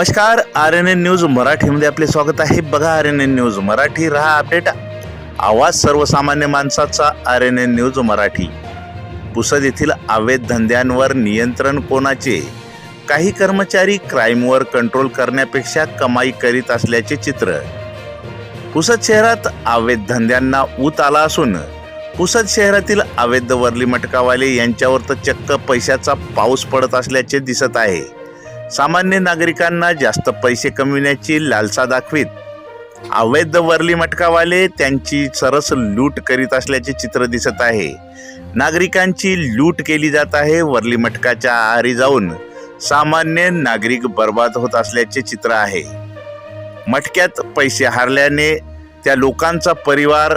नमस्कार R N N news मराठीमध्ये आपले स्वागत आहे. बघा R N N news Marathi रहा अपडेट. आवाज सर्वसामान्य माणसाचा R N N news Marathi. Pusad येथील अवैध धंद्यांवर नियंत्रण कोणाचे? काही कर्मचारी क्राईमवर कंट्रोल करण्यापेक्षा कमाई करीत असल्याचे चित्र. पुसद शहरात अवैध धंद्यांना ऊत आला असून पुसद शहरातील अवैध वर्ली मटकावाले यांच्यावर तर चक्क पैशाचा पाऊस पडत असल्याचे दिसत आहे. सामान्य नागरिकांना जास्त पैसे कमविण्याची लालसा दाखवीत. अवैध वरली मटकावाले त्यांची सरस लूट करीत असल्याचे चित्र दिसत आहे. नागरिकांची लूट केली जात आहे वरली मटकाच्या आहारी जाऊन. सामान्य नागरिक बर्बाद होत असल्याचे चित्र आहे. मटक्यात पैसे हारल्याने त्या लोकांचा परिवार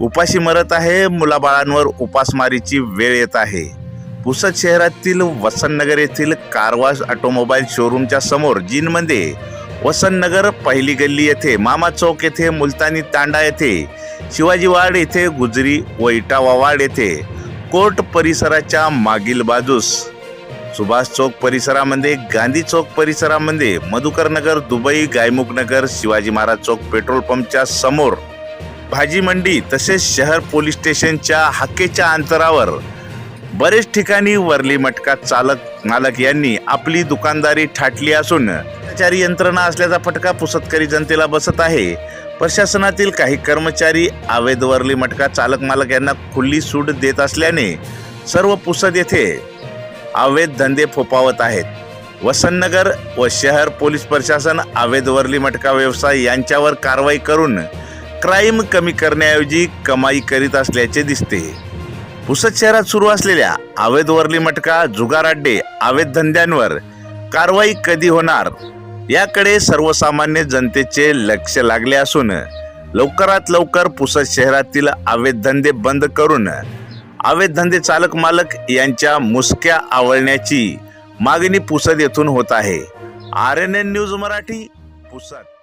उपाशी मरत आहे मुलाबाळांवर उपासमारीची वेळ येत आहे. पुसद शहरातील वसंतनगर येथील कारवास ऑटोमोबाईल शोरूमच्या समोर जीनमध्ये वसंतनगर पहिली गल्ली येथे मामा चौक येथे मुलतानी तांडा येथे शिवाजी वाड येथे गुजरी व इटावा वाड येथे. कोर्ट परिसराच्या मागील बाजूस सुभाष चौक परिसरामध्ये गांधी चौक परिसरामध्ये मधुकर नगर दुबई गायमुख नगर शिवाजी महाराज चौक पेट्रोल पंपच्या समोर. भाजी मंडी तसेच शहर पोलीस स्टेशनच्या हाकेच्या अंतरावर बरेच ठिकाणी वरली मटका चालक मालक यांनी आपली दुकानदारी ठाटली असून कर्मचारी यंत्रणा असल्याचा फटका पुसतकरी जनतेला बसत आहे. प्रशासनातील काही कर्मचारी अवैध वरली मटका चालक मालक यांना खुली सूट देत असल्याने सर्व पुसद येथे अवैध धंदे फोपावत आहेत. वसंतनगर व शहर पोलीस प्रशासन अवैध मटका व्यवसाय यांच्यावर कारवाई करून क्राईम कमी करण्याऐवजी कमाई करीत असल्याचे दिसते. पुसद शहरात सुरू असलेल्या अवैध वरली मटका जुगाराड्डे अवैध धंद्यांवर कारवाई कधी होणार? याकडे सर्वसामान्य जनतेचे लक्ष लागले असून लवकरात लवकर पुसद शहरातील अवैध धंदे बंद करून अवैध धंदे चालक मालक यांच्या मुसक्या आवळण्याची मागणी पुसद येथून होत आहे. R N N news Marathi Pusad